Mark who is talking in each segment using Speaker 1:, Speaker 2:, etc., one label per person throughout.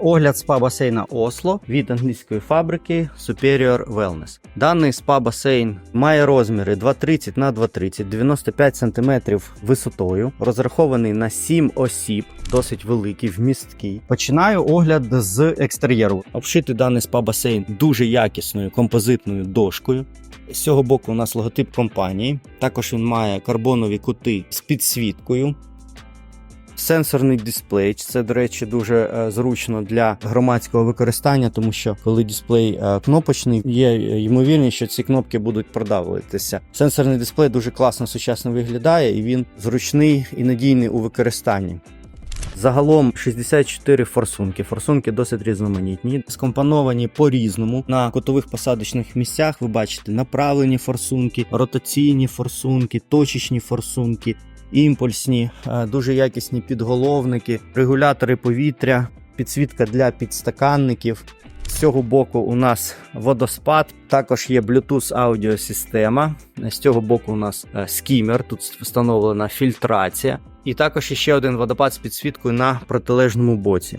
Speaker 1: Огляд спа-басейна Осло від англійської фабрики Superior Wellness. Даний спа-басейн має розміри 230 на 230, 95 см висотою, розрахований на 7 осіб, досить великий, вмісткий. Починаю огляд з екстер'єру. Обшити даний спа-басейн дуже якісною композитною дошкою. З цього боку у нас логотип компанії. Також він має карбонові кути з підсвіткою. Сенсорний дисплей. Це, до речі, дуже е, зручно для громадського використання, тому що коли дисплей е, кнопочний, є е, ймовірність, що ці кнопки будуть продавлюватися. Сенсорний дисплей дуже класно сучасно виглядає і він зручний і надійний у використанні. Загалом 64 форсунки. Форсунки досить різноманітні, скомпоновані по-різному. На кутових посадочних місцях ви бачите направлені форсунки, ротаційні форсунки, точечні форсунки, імпульсні, е, дуже якісні підголовники, регулятори повітря, підсвітка для підстаканників. З цього боку у нас водоспад, також є Bluetooth аудіосистема. З цього боку у нас е, скімер, тут встановлена фільтрація. І також ще один водопад з підсвіткою на протилежному боці.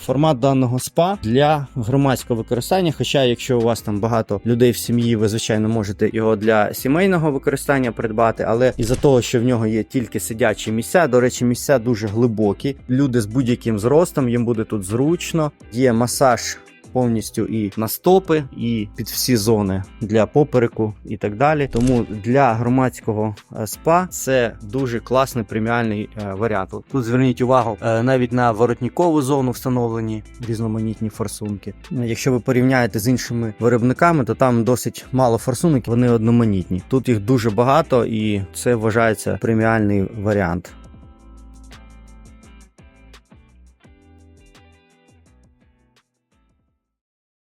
Speaker 1: Формат даного спа для громадського використання. Хоча, якщо у вас там багато людей в сім'ї, ви звичайно можете його для сімейного використання придбати, але із-за того, що в нього є тільки сидячі місця, до речі, місця дуже глибокі. Люди з будь-яким зростом їм буде тут зручно. Є масаж повністю і на стопи, і під всі зони для попереку і так далі. Тому для громадського е, спа це дуже класний преміальний е, варіант. Тут зверніть увагу е, навіть на воротнікову зону встановлені різноманітні форсунки. Ну, Якщо ви порівняєте з іншими виробниками, то там досить мало форсунок, вони одноманітні. Тут їх дуже багато, і це вважається преміальний варіант.